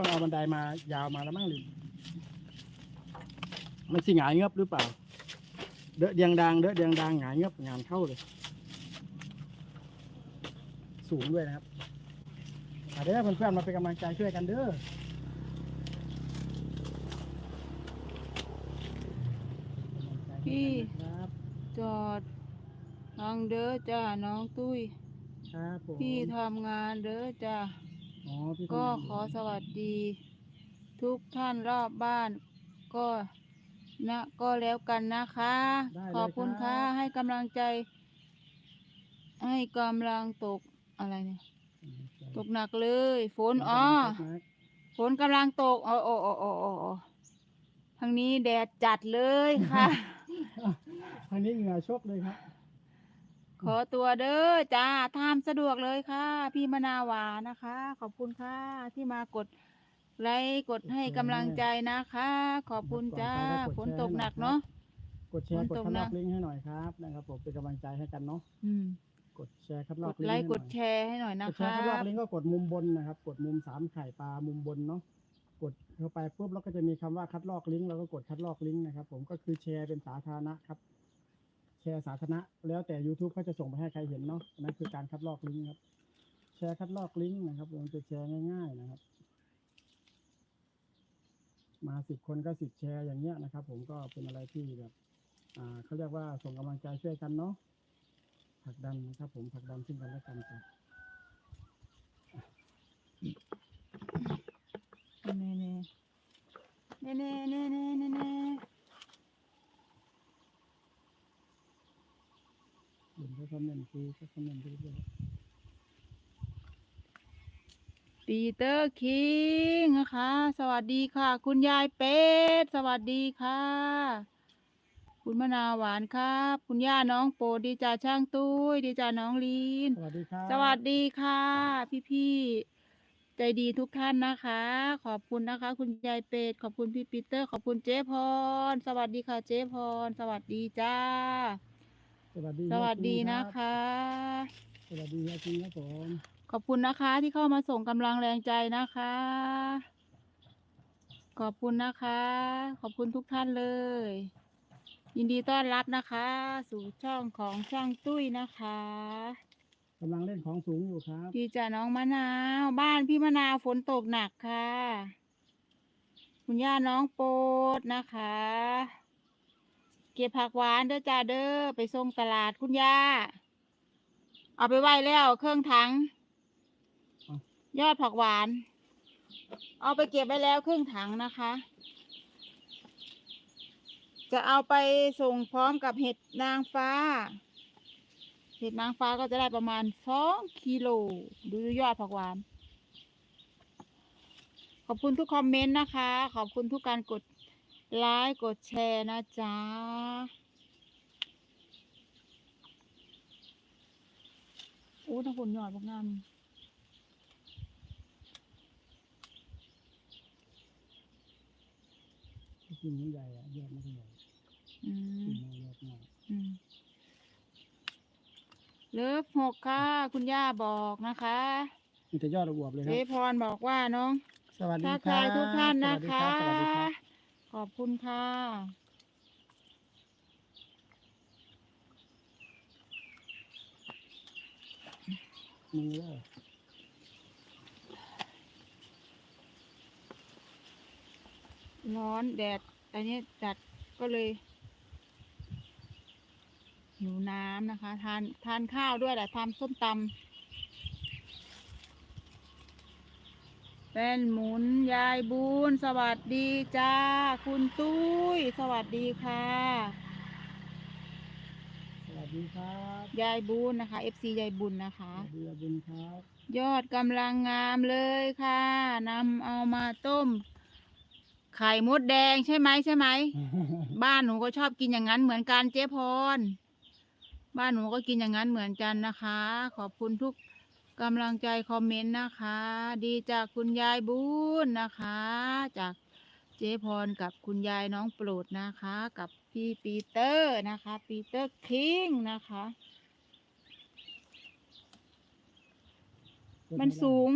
ต้องเอาบันไดมายาวมาแล้วมั้งลินมันสิหงายเงือบหรือเปล่า เดอะเดียงดังเดอะเดียงดังหงายเงือบงานเข้าเลย สูงด้วยนะครับเอาเด้อเพื่อนๆมาเป็นกำลังใจช่วยกันเด้อพี่ครับจอดทางเด้อจ้าน้องตุ้ยครับผมพี่ทำงานเด้อจ้า อ๋อพี่ก็ทำงานขอสวัสดี ทุกท่านรอบบ้าน ก็นะก็แล้วกันนะคะ ได้เลยขอบคุณรัค่ะให้กำลังใจ ให้กำลังตกอะไรเนี่ย ตกหนักเลยฝนอ๋อ ฝนกำลังตกโอ้โอ้โอ้โอ้โอ้โอ้ทางนี้แดดจัดเลยค่ะทางนี้เหงื่อชกเลยครับ ขอตัวเด้อจ้าทามสะดวกเลยค่ะ พี่มะนาวานะคะ ขอบคุณค่ะ ที่มากดไลค์กดให้กำลังใจนะคะ ขอบคุณจ้าฝนตกหนักเนาะกดแชร์ฝนกดตกคัดลนะอกลิงก์ให้หน่อยครับนะครับผมเป็นกำลังใจให้กันเนาะอืมกดแชร์คัดลกอกดลิงก์ไลให้ค์หกน่อดยแชร์ให้หน่อยนะกดแชคะร์คัดลอกลิงก์ก็กดมุมบนนะครับ กดมุมสามไข่ปลามุมบนเนาะกดเข้าไปปุ๊บแล้วก็จะมีคำว่าคัดลอกลิงก์เราก็กดคัดลอกลิงก์นะครับ ผมก็คือแชร์เป็นสาธารณะครับ แชร์สาธารณะแล้วแต่ YouTube เขาจะส่งไปให้ใครเห็นเนาะนั่นคือการคัดลอกลิงก์ครับ แชร์คัดลอกลิงก์นะครับผมจะแชร์ง่าย ๆ นะครับ มาสิบคนก็สิบแชร์อย่างเงี้ยนะครับ ผมก็เป็นอะไรที่แบบอ่าเขาเรียกว่าส่งกำลังใจช่วยกันเนาะผลักดันนะครับ ผมผลักดันซึ่งกันและกันครับเน่เน่เน่เน่เน่เน่ เน่นเขาคอมเมนต์คือเขาคอมเมนต์ไปเรื่อยปีเตอร์คิงนะคะ สวัสดีค่ะ คุณยายเป็ดสวัสดีค่ะ คุณมะนาวหวานครับ คุณย่าน้องโปรดดีจ่าช่างตุ้ยดีจ่าน้องลีน ๆสวัสดีครับสวัสดีค่ะพี่ๆใจดีทุกท่านนะคะ ขอบคุณนะคะ คุณยายเป็ดขอบคุณพี่ปีเตอร์ ขอบคุณเจ๊พร สวัสดีค่ะเจ๊พร สวัสดีจ้า สวัสดีสวัสดีเฮียนะจริงคะรับสวัสดีเฮียจริงครับผมขอบคุณนะคะที่เข้ามาส่งกำลังแรงใจนะคะ ขอบคุณนะคะ ขอบคุณทุกท่านเลย ยินดีต้อนรับนะคะ สู่ช่องของช่างตุ้ยนะคะกำลังเล่นของสูงอยู่ครับดีจ้ะน้องมะนาว บ้านพี่มะนาวฝนตกหนักค่ะ คุณย่าน้องโปรดนะคะ เก็บผักหวานเด้อจ้าเด้อไปส่งตลาดคุณย่า เอาไปไว้แล้วเครื่องถัง ยอดผักหวาน เอาไปเก็บไว้แล้วครึ่งถังนะคะ จะเอาไปส่งพร้อมกับเห็ดนางฟ้า เห็ดนางฟ้าก็จะได้ประมาณสองกิโลดูยอดผักหวาน ขอบคุณทุกคอมเมนต์นะคะ ขอบคุณทุกการกด ไลค์กดแชร์นะจ๊ะโอ้ทั้งคนยอดพวกงามกินมันใหญ่อะยอดมันก็ใหญ่อืมกินมันยอดมากอืมเลิฟหกค่ะ คุณย่าบอกนะคะมีแต่ยอดอวบเลยคเจรับ พรบอกว่าน้องสวัสดีทักครัทายบทุกท่านนะสวัสดีคะรับสวัสดีครับ ขอบคุณค่ะมือเลยร้อนแดด อันนี้จัดก็เลยหิวน้ำนะคะ ทานทานข้าวด้วยแหละทำส้มตำ เป็นหมุนยายบุญสวัสดีจ้า คุณตุ้ย สวัสดีค่ะ สวัสดีครับยายบุญนะคะ FC ยายบุญนะคะ สวัสดีอาบุญครับ ยอดกำลังงามเลยค่ะนำเอามาต้ม ไข่มดแดงใช่ไหมใช่ไหม บ้านหนูก็ชอบกินอย่างนั้นเหมือนกันเจ๊พร บ้านหนูก็กินอย่างนั้นเหมือนกันนะคะ ขอบคุณทุก กำลังใจคอมเมนต์นะคะ ดีจากคุณยายบุญนะคะ จากเจ๊พรกับคุณยายน้องโปรดนะคะ กับพี่ปีเตอร์นะคะ ปีเตอร์คิงนะคะ มันสูง